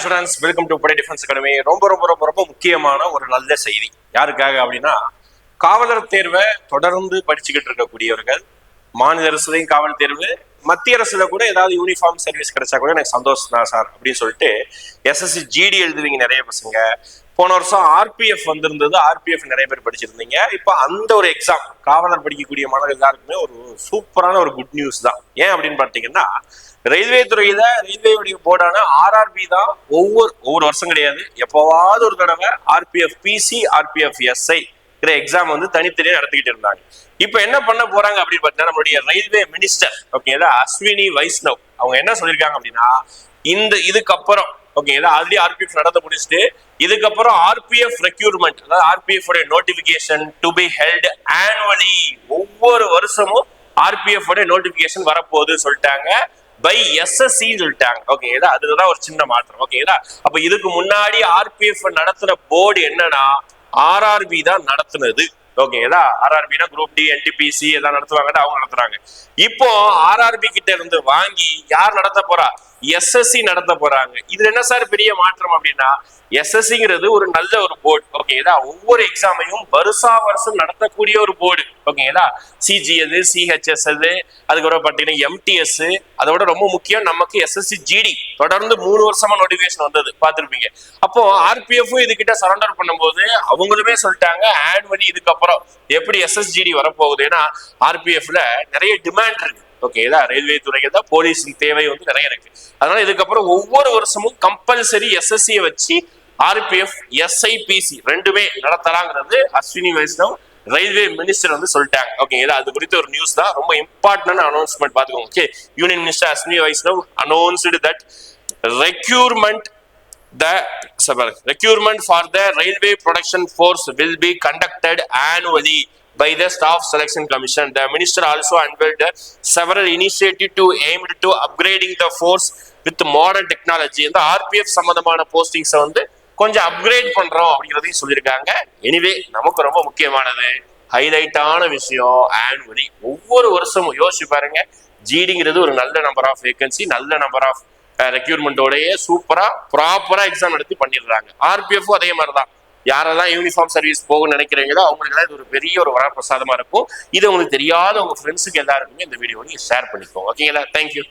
Students welcome to Padai defence academy ரொம்ப ரொம்ப ரொம்ப ரொம்ப முக்கியமான ஒரு நல்ல செய்தி. யாருக்காக அப்படின்னா காவலர் தேர்வை தொடர்ந்து படிச்சுக்கிட்டு இருக்கக்கூடியவர்கள் மாநில அரசுலையும் காவல் தேர்வு மத்திய அரசுல கூட ஏதாவது யூனிஃபார்ம் சர்வீஸ் கிடைச்சா கூட எனக்கு சந்தோஷம் தான் சார் அப்படின்னு சொல்லிட்டு எஸ்எஸ்சி ஜிடி எழுதுவீங்க நிறைய பசங்க. போன வருஷம் ஆர்பிஎஃப் வந்திருந்தது. ஆர்பிஎஃப் நிறைய பேர் படிச்சிருந்தீங்க. இப்போ அந்த ஒரு எக்ஸாம் காவலர் படிக்கக்கூடிய மாணவர்கள் எல்லாருக்குமே ஒரு சூப்பரான ஒரு குட் நியூஸ் தான். ஏன் அப்படின்னு பார்த்தீங்கன்னா ரயில்வே துறையில ரயில்வேயுடைய போர்டான ஆர்ஆர்பி தான் ஒவ்வொரு ஒவ்வொரு வருஷம் கிடையாது. எப்போவாவது ஒரு தடவை RPF PC RPF SI exam வந்து தனித்தனியாக நடத்திக்கிட்டு இருந்தாங்க. இப்போ என்ன பண்ண போறாங்க அப்படின்னு பார்த்தீங்கன்னா நம்மளுடைய ரயில்வே மினிஸ்டர் ஓகேங்களா அஸ்வினி வைஷ்ணவ். அவங்க என்ன சொல்லியிருக்காங்க அப்படின்னா இந்த இதுக்கப்புறம் ஓகேங்களா ஆல்ரெடி ஆர்பிஎஃப் நடந்து முடிச்சுட்டு இதுக்கப்புறம் ஆர்பிஎஃப் ரெக்யூர்மெண்ட் அதாவது ஆர்பிஎஃப் உடைய notification to be held annually ஒவ்வொரு வருஷமும் ஆர்பிஎஃப் உடைய நோட்டிபிகேஷன் வரப்போகுது சொல்லிட்டாங்க. பை எஸ்எஸ்சி சொல்லிட்டாங்க. ஓகேங்களா அதுதான் ஒரு சின்ன மாற்றம். ஓகேங்களா அப்ப இதுக்கு முன்னாடி ஆர்பிஎஃப் நடத்துற போர்டு என்னன்னா ஆர்ஆர்பி தான் நடத்துனது. ஓகேங்களா ஆர்ஆர்பினா குரூப் டி என்டிபிசி எல்லாம் நடத்துவாங்க அவங்க நடத்துறாங்க. இப்போ ஆர்ஆர்பி கிட்ட இருந்து வாங்கி யார் நடத்த போறா? எஸ்எஸ்சி நடத்த போறாங்க. இதுல என்ன சார் பெரிய மாற்றம் அப்படின்னா எஸ்எஸ்சிங்கிறது ஒரு நல்ல ஒரு போர்டு ஓகேங்களா ஒவ்வொரு எக்ஸாமையும் வருஷா வருஷம் நடத்தக்கூடிய ஒரு போர்டு ஓகேங்களா சிஜிஎஸ் சிஹெச்எஸ் எது அதுக்கப்புறம் பார்த்தீங்கன்னா எம்டிஎஸ் அதோட ரொம்ப முக்கியம் நமக்கு எஸ்எஸ்சி ஜிடி தொடர்ந்து மூணு வருஷமா நோட்டிபிகேஷன் வந்தது பார்த்துருப்பீங்க. அப்போ ஆர்பிஎஃப் இதுகிட்ட சரண்டர் பண்ணும்போது அவங்களுமே சொல்லிட்டாங்க ஆனுவலி இதுக்கப்புறம். எப்படி எஸ்எஸ்ஜிடி வரப்போகுது? ஏன்னா ஆர்பிஎஃப்ல நிறைய டிமாண்ட் இருக்கு. ஓகேதா ரயில்வே துறைக்கு தான் போலீஸின் தேவை வந்து நிறைய இருக்கு. அதனால இதுக்கப்புறம் ஒவ்வொரு வருஷமும் கம்பல்சரி எஸ்எஸ்சியை வச்சு ஆர்பிஎஃப் எஸ்ஐபிசி ரெண்டுமே நடத்தலாங்கிறது அஸ்வினி வைஷ்ணவ் ரயில்வே மினிஸ்டர் வந்து சொல்லிட்டாங்க. ஓகேங்களா அது குறித்த ஒரு நியூஸ் தான். ரொம்ப இம்பார்ட்டன்ட் அனௌன்ஸ்மெண்ட் பார்த்துக்கோங்க. Okay union minister Ashwini Vaishnaw announced that recruitment the recruitment for the railway protection force will be conducted annually by the staff selection commission. The minister also unveiled several initiatives to aimed to upgrading the force with modern technology. இந்த RPF சம்பந்தமான போஸ்டிங்ஸை வந்து கொஞ்சம் upgrade பண்றோம் அப்படிங்கிறதையும் சொல்லியிருக்காங்க. Anyway நமக்கு ரொம்ப முக்கியமானது ஹைலைட்டான விஷயம் ஆனுவலி ஒவ்வொரு வருஷமும் யோசிச்சு பாருங்க. ஜிடிங்கிறது ஒரு நல்ல நம்பர் ஆஃப் வேகன்சி நல்ல நம்பர் ஆஃப் ரெக்யூர்மெண்ட்டோடய சூப்பரா ப்ராப்பரா எக்ஸாம் நடத்தி பண்ணிடுறாங்க. ஆர்பிஎஃப் அதே மாதிரி தான் யாரெல்லாம் யூனிஃபார்ம் சர்வீஸ் போகணும்னு நினைக்கிறீங்களோ அவங்களுக்குலாம் இது ஒரு பெரிய ஒரு வரப்பிரசாதமா இருக்கும். இது உங்களுக்கு தெரியாத உங்க ஃப்ரெண்ட்ஸுக்கு எல்லாருக்குமே இந்த வீடியோ நீங்க ஷேர் பண்ணிக்கோங்க. ஓகேங்களா தேங்க்யூ